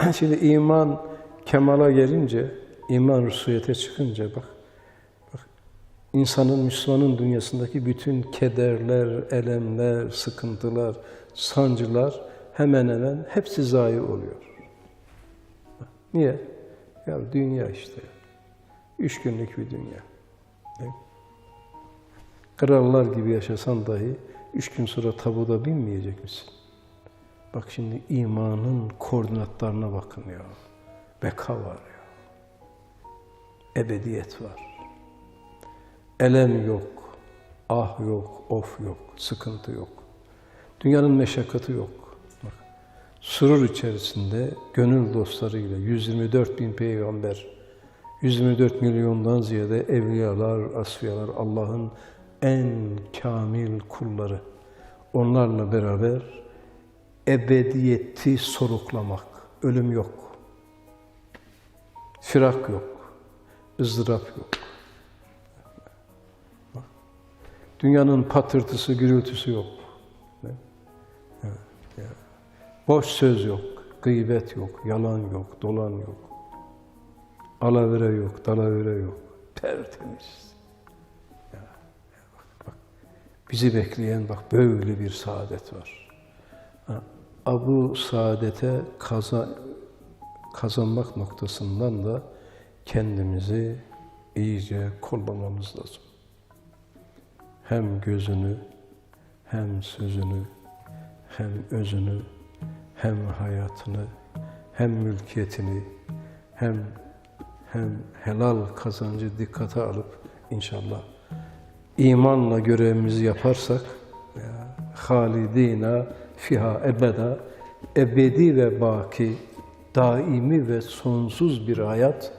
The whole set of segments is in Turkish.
Şimdi iman kemala gelince, iman rusuyete çıkınca bak, bak insanın, Müslümanın dünyasındaki bütün kederler, elemler, sıkıntılar, sancılar hemen hemen hepsi zayi oluyor. Niye? Ya dünya işte. Üç günlük bir dünya. Krallar gibi yaşasan dahi üç gün sonra tabuda binmeyecek misin? Bak şimdi imanın koordinatlarına bakın ya. Beka var ya. Ebediyet var. Elem yok. Ah yok, of yok, sıkıntı yok. Dünyanın meşakkatı yok. Bak, surur içerisinde gönül dostlarıyla 124 bin peygamber, 124 milyondan ziyade evliyalar, asfiyalar, Allah'ın en kamil kulları. Onlarla beraber ebediyeti soluklamak. Ölüm yok. Firak yok. ızdırap yok. Dünyanın patırtısı, gürültüsü yok. Boş söz yok, gıybet yok, yalan yok, dolan yok. Alavere yok, dalavere yok. Tertemiz. Bizi bekleyen bak böyle bir saadet var. Ha, Bu saadete kaza, kazanmak noktasından da kendimizi iyice kollamamız lazım. Hem gözünü, hem sözünü, hem özünü, hem hayatını, hem mülkiyetini, hem hem helal kazancı dikkate alıp inşallah imanla görevimizi yaparsak ya, halidina fiha ebeda ebedi ve baki daimi ve sonsuz bir hayat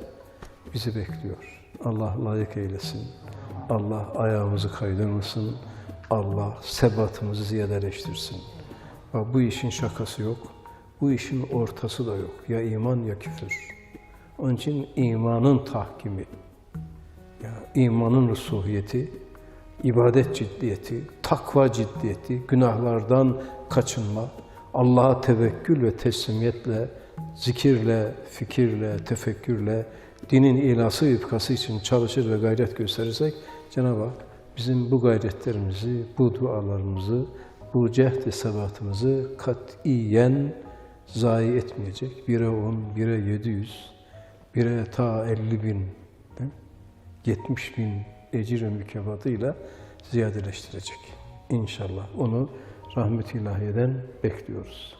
bizi bekliyor. Allah layık eylesin. Allah ayağımızı kaydırmasın. Allah sebatımızı ziyadeleştirsin. Bak bu işin şakası yok. Bu işin ortası da yok. Ya iman ya küfür. Onun için imanın tahkimi, ya imanın rusuhiyeti, ibadet ciddiyeti, takva ciddiyeti, günahlardan kaçınma, Allah'a tevekkül ve teslimiyetle, zikirle, fikirle, tefekkürle, dinin ilası ifkası için çalışır ve gayret gösterirsek Cenab-ı Hak bizim bu gayretlerimizi, bu dualarımızı, bu cehd-i sebatımızı katiyen zayi etmeyecek. Bire on, bire yedi yüz, bire ta elli bin, değil mi? 70 bin ecir ve mükafatıyla ziyadeleştirecek. İnşallah onu rahmet-i ilahiyeden bekliyoruz.